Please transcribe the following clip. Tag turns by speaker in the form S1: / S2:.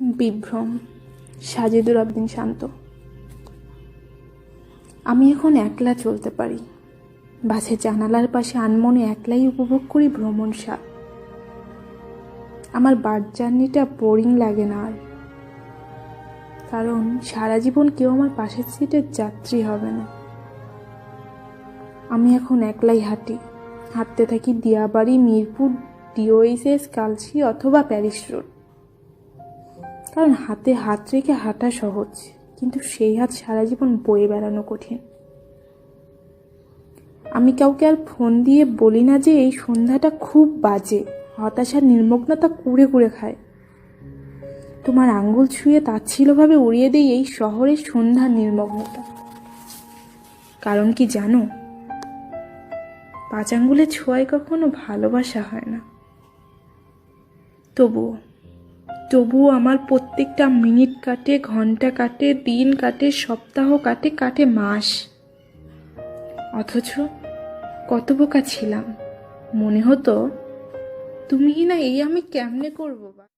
S1: বিভ্রম। সাজেদুর আবদিন শান্ত। আমি এখন একলা চলতে পারি। বাসে জানালার পাশে আনমনে একলাই উপভোগ করি ভ্রমণ স্বাদ আমার বাস জার্নিটা বোরিং লাগে না আর। কারণ সারা জীবন কেউ আমার পাশের সিটের যাত্রী হবে না। আমি এখন একলাই হাঁটি। হাঁটতে থাকি দিয়াবাড়ি, মিরপুর ডিওএসএস কালসি অথবা প্যারিস রোড। কারণ হাতে হাত রেখে হাঁটা সহজ, কিন্তু সেই হাত সারা জীবন বয়ে বেড়ানো কঠিন। আমি কাউকে আর ফোন দিয়ে বলি না যে এই সন্ধ্যাটা খুব বাজে হতাশার নির্মগ্নতা কুড়ে কুড়ে খায়। তোমার আঙ্গুল ছুঁয়ে তাচ্ছিলভাবে উড়িয়ে দেই এই শহরের সন্ধ্যার নির্মগ্নতা। কারণ কি জানো? পাঁচ আঙ্গুলের ছোঁয়ায় কখনো ভালোবাসা হয় না। তবুও তবুও আমার প্রত্যেকটা মিনিট কাটে, ঘণ্টা কাটে, দিন কাটে, সপ্তাহ কাটে কাটে মাস। অথচ কত বোকা ছিলাম। মনে হতো, তুমি না এই আমি কেমনে করব বা